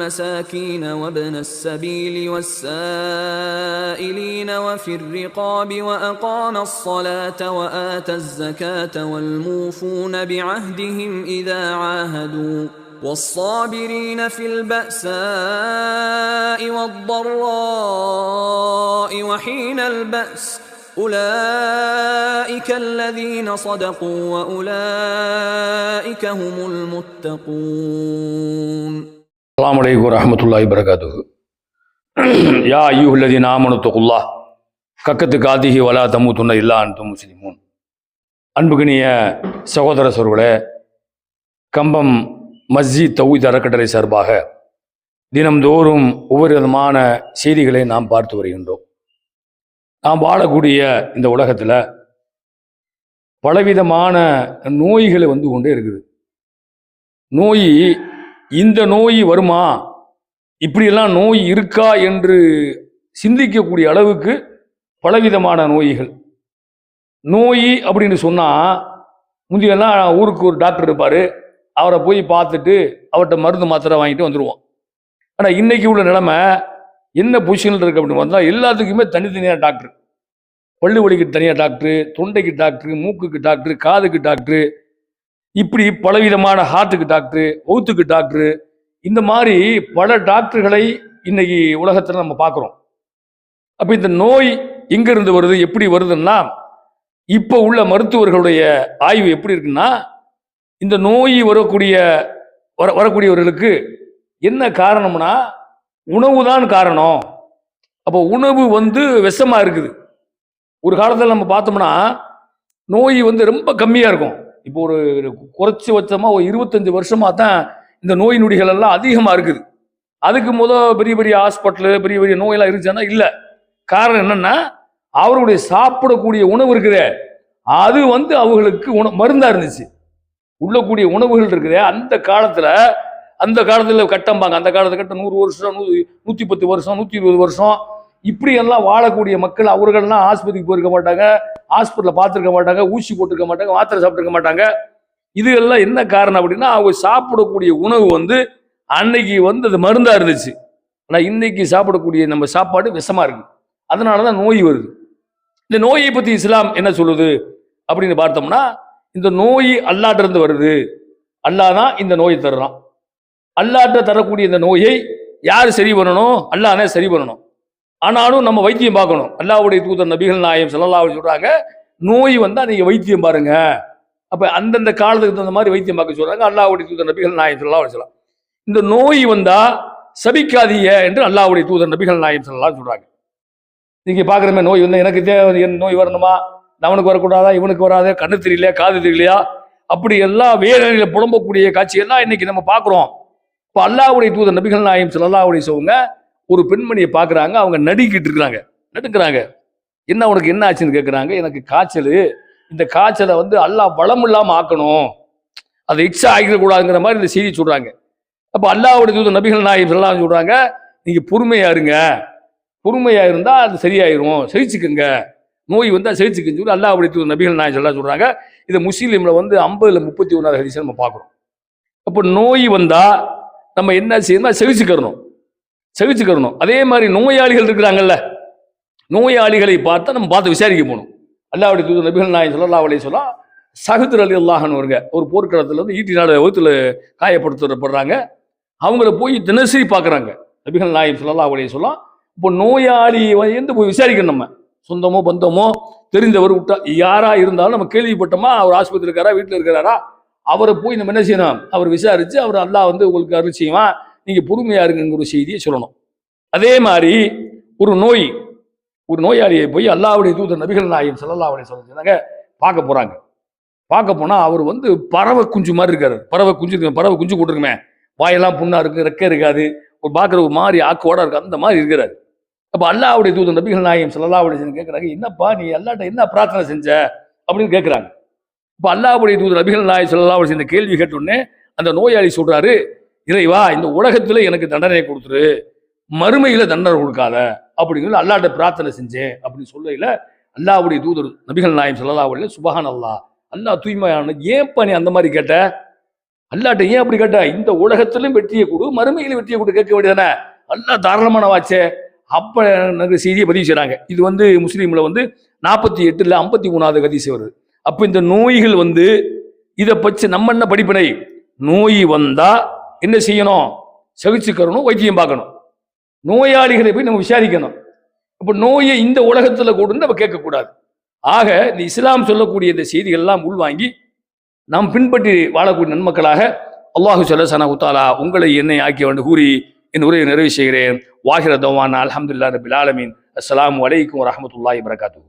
والمساكين وابن السبيل والسائلين وفي الرقاب وأقام الصلاة وآتى الزكاة والموفون بعهدهم إذا عاهدوا والصابرين في البأساء والضراء وحين البأس أولئك الذين صدقوا وأولئك هم المتقون அலாம் அலைக்கு வரஹ்மத்துல்லாஹி வரகாத்துஹு யா ஐயுஹல்லதீன ஆமனு தொகுல்லா கக்கத்து காதிகி வலா தமுத்துன்ன இல்லா அன்தும் முஸ்லிமூன். அன்புகினிய சகோதர சொர்களே கம்பம் மஸ்ஜித் தௌஹீத் அறக்கட்டளை சார்பாக தினம்தோறும் ஒவ்வொரு விதமான செய்திகளை நாம் பார்த்து வருகின்றோம். நாம் வாழக்கூடிய இந்த உலகத்தில் பலவிதமான நோய்களை வந்து கொண்டே இருக்குது. நோய் இந்த நோய் வருமா? இப்படியெல்லாம் நோய் இருக்கா என்று சிந்திக்கக்கூடிய அளவுக்கு பலவிதமான நோய்கள். நோய் அப்படின்னு சொன்னால் முந்தியெல்லாம் ஊருக்கு ஒரு டாக்டர் இருப்பார். அவரை போய் பார்த்துட்டு அவர்கிட்ட மருந்து மாத்திரை வாங்கிட்டு வந்துடுவோம் ஆனால் இன்னைக்கு உள்ள நிலைமை என்ன பொசிஷனில் இருக்குது அப்படின்னு வந்தால் எல்லாத்துக்குமே தனித்தனியாக டாக்டர். பள்ளி வலிக்கு தனியாக டாக்டரு தொண்டைக்கு டாக்டரு மூக்குக்கு டாக்டரு காதுக்கு டாக்டரு இப்படி பலவிதமான ஹார்ட்டுக்கு டாக்டரு ஒவுத்துக்கு டாக்டரு இந்த மாதிரி பல டாக்டர்களை இன்னைக்கு உலகத்தில் நம்ம பார்க்குறோம். அப்போ இந்த நோய் எங்கேருந்து வருது எப்படி வருதுன்னா இப்போ உள்ள மருத்துவர்களுடைய ஆய்வு எப்படி இருக்குன்னா இந்த நோய் வரக்கூடிய வர வரக்கூடியவர்களுக்கு என்ன காரணம்னா உணவு தான் காரணம். அப்போ உணவு வந்து விஷமாக இருக்குது. ஒரு காலத்தில் நம்ம பார்த்தோம்னா நோய் வந்து ரொம்ப கம்மியாக இருக்கும். இப்போ ஒரு குறைச்சி வச்சமாக ஒரு இருபத்தஞ்சி வருஷமாக தான் இந்த நோய் நொடிகள் எல்லாம் அதிகமாக இருக்குது. அதுக்கு முத பெரிய பெரிய ஹாஸ்பிட்டலு பெரிய பெரிய நோயெல்லாம் இருந்துச்சுன்னா இல்லை. காரணம் என்னென்னா அவருடைய சாப்பிடக்கூடிய உணவு இருக்குதே அது வந்து அவங்களுக்கு உண மருந்தாக இருந்துச்சு. உள்ளக்கூடிய உணவுகள் இருக்குதே அந்த காலத்தில் அந்த காலத்தில் கட்டம்பாங்க. அந்த காலத்தில் கட்ட நூறு வருஷம் நூ நூற்றி பத்து வருஷம் நூற்றி இருபது வருஷம். இப்படியெல்லாம் வாழக்கூடிய மக்கள் அவர்கள்லாம் ஆஸ்பத்திரிக்கு போயிருக்க மாட்டாங்க. ஹாஸ்பிட்டலில் பார்த்துருக்க மாட்டாங்க ஊசி போட்டிருக்க மாட்டாங்க மாத்திரை சாப்பிட்டுருக்க மாட்டாங்க. இது எல்லாம் என்ன காரணம் அப்படின்னா அவங்க சாப்பிடக்கூடிய உணவு வந்து அன்னைக்கு வந்து அது மருந்தாக இருந்துச்சு. ஆனால் இன்னைக்கு சாப்பிடக்கூடிய நம்ம சாப்பாடு விஷமாக இருக்கு. அதனால தான் நோய் வருது. இந்த நோயை பற்றி இஸ்லாம் என்ன சொல்லுது அப்படின்னு பார்த்தோம்னா இந்த நோய் அல்லாட்டிருந்து வருது. அல்லாஹ் தான் இந்த நோயை தர்றான். அல்லாட்ட தரக்கூடிய இந்த நோயை யார் சரி பண்ணணும்? அல்லாஹ் சரி பண்ணணும். ஆனாலும் நம்ம வைத்தியம் பார்க்கணும். அல்லாவுடைய தூதர் நபிகள் நாயம் ஸல்லல்லாஹு சொல்கிறாங்க நோய் வந்தால் நீங்கள் வைத்தியம் பாருங்க. அப்போ அந்தந்த காலத்துக்கு தகுந்த மாதிரி வைத்தியம் பார்க்க சொல்கிறாங்க அல்லாவுடைய தூதர் நபிகள் நாயம் ஸல்லல்லாஹு சொல்லலாம் இந்த நோய் வந்தால் சபிக்காதீங்க என்று அல்லாவுடைய தூதர் நபிகள் நாயம் செல்லலாம் சொல்கிறாங்க நீங்கள் பார்க்குறமே நோய் வந்து எனக்கு தேவை என் நோய் வரணுமா? அவனுக்கு வரக்கூடாதா? இவனுக்கு வராதா? கண்ணு தெரியலையா? காது தெரியலையா? அப்படி எல்லாம் வேலையில் புலம்பக்கூடிய காட்சியெல்லாம் இன்னைக்கு நம்ம பார்க்குறோம். இப்போ அல்லாவுடைய தூதர் நபிகள் நாயம் செல்லல்லாவுடைய சொல்லுங்கள் ஒரு பெண்மணியை பார்க்குறாங்க அவங்க நடிக்கிட்டு இருக்கிறாங்க. நடுக்கிறாங்க என்ன உனக்கு என்ன ஆச்சுன்னு கேட்குறாங்க எனக்கு காய்ச்சல். இந்த காய்ச்சலை வந்து அல்லாஹ் வளம் இல்லாமல் ஆக்கணும். அதை இச்சா ஆகிடக்கூடாதுங்கிற மாதிரி இந்த செய்தி சொல்கிறாங்க அப்போ அல்லாவுடைய தூது நபிகள் நாயகம் ஸல்லல்லாஹு சொல்கிறாங்க நீங்கள் பொறுமையாக இருங்க. பொறுமையாக இருந்தால் அது சரியாயிரும். சிரிச்சுக்குங்க நோய் வந்தால் சிரிச்சுக்குன்னு சொல்லி அல்லாவுடைய தூது நபிகள் நாயகம் சொல்லலாம் சொல்கிறாங்க இதை முஸ்லீமில் வந்து ஐம்பதுல முப்பத்தி ஒன்றாவது ஹதீஸை நம்ம பார்க்குறோம். அப்போ நோய் வந்தால் நம்ம என்ன செய்யணும்னா செவிச்சுக்கிறணும் செவிச்சுக்கிறணும் அதே மாதிரி நோயாளிகள் இருக்கிறாங்கல்ல நோயாளிகளை பார்த்தா நம்ம பார்த்து விசாரிக்க போகணும். அல்லாவுடைய தூது நபிகள் நாயன் ஸல்லல்லாஹு அலைஹி சொல்லா சகுதர் அலி அல்லாஹன்னு வருங்க ஒரு போர்க்களத்தில் வந்து ஈட்டினால் வகுத்தில் காயப்படுத்தப்படுறாங்க. அவங்கள போய் தினசரி பார்க்குறாங்க. நபிகள் நாயன் ஸல்லல்லாஹு அலைஹி சொல்லலாம் இப்போ நோயாளி வந்து போய் விசாரிக்கணும் நம்ம. சொந்தமோ பந்தமோ தெரிந்தவர் விட்டா யாரா இருந்தாலும் நம்ம கேள்விப்பட்டோமா அவர் ஆஸ்பத்திரி இருக்காரா வீட்டில் இருக்கிறாரா அவரை போய் நம்ம என்ன செய்யணும்? அவர் விசாரிச்சு அவர் அல்லாஹ் வந்து உங்களுக்கு அருள் செய்வான். நீங்கள் பொறுமையாக இருங்கிற ஒரு செய்தியை சொல்லணும். அதே மாதிரி ஒரு நோய் ஒரு நோயாளியை போய் அல்லாவுடைய தூதர் நபிகள் நாயம் ஸல்லல்லாஹு சொன்னாங்க பார்க்க போகிறாங்க பார்க்க போனால் அவர் வந்து பறவை குஞ்சு மாதிரி இருக்காரு. பறவை குஞ்சு இருக்கு பறவை குஞ்சு போட்டுருக்குமே. வாயெல்லாம் புண்ணாக இருக்குது ரெக்க இருக்காது. ஒரு பார்க்குற ஒரு மாதிரி ஆக்குவோட இருக்கு அந்த மாதிரி இருக்கிறாரு. அப்போ அல்லாவுடைய தூதர் நபிகள் நாயம் ஸல்லல்லாஹு கேட்குறாங்க என்னப்பா நீ அல்லாட்ட என்ன பிரார்த்தனை செஞ்ச? அப்படின்னு கேட்குறாங்க இப்போ அல்லாவுடைய தூதர் நபிகள் நாயம் ஸல்லல்லாஹு இந்த கேள்வி கேட்டோடனே அந்த நோயாளி சொல்கிறாரு இறைவா இந்த உலகத்தில் எனக்கு தண்டனையை கொடுத்துரு. மறுமையில் தண்டனை கொடுக்காத. அப்படின்னு அல்லாட்ட பிரார்த்தனை செஞ்சேன் அப்படின்னு சொல்லையில் அல்லாவுடைய தூதர் நபிகள் நாயம் ஸல்லல்லாஹு அலைஹி சுபஹான் அல்லாஹ் அல்லா தூய்மையான ஏன்ப்பா நீ அந்த மாதிரி கேட்ட? அல்லாட்ட ஏன் அப்படி கேட்ட? இந்த உலகத்திலும் வெற்றியை கொடு மறுமையிலும் வெற்றியை கொடு கேட்க வேண்டியதானே அல்லா தாராளமான வாச்சே எனக்கு செய்தியை பதிவு செய்கிறாங்க இது வந்து முஸ்லீமில் வந்து நாற்பத்தி எட்டில் ஐம்பத்தி மூணாவது கதிசை வருது. அப்போ இந்த நோய்கள் வந்து இதை பற்றி நம்ம என்ன படிப்பினை? நோய் வந்தால் என்ன செய்யணும்? சகிச்சுக்கிறணும் வைத்தியம் பார்க்கணும். நோயாளிகளை போய் நம்ம விசாரிக்கணும். இப்போ நோயை இந்த உலகத்தில் கூட நம்ம கேட்கக்கூடாது. ஆக இந்த இஸ்லாம் சொல்லக்கூடிய இந்த செய்திகள் எல்லாம் உள்வாங்கி நாம் பின்பற்றி வாழக்கூடிய நன்மக்களாக அல்லாஹு சொல்லசனா உத்தாலா உங்களை என்னை ஆக்கிய வேண்டும் கூறி என் உரையை நிறைவு செய்கிறேன். வாஹிர தவான் அலமதுல்லா ரபில் ஆலமீன். அஸ்ஸலாமு அலைக்கும் வரஹ்மத்துல்லாஹி வரகாத்துஹு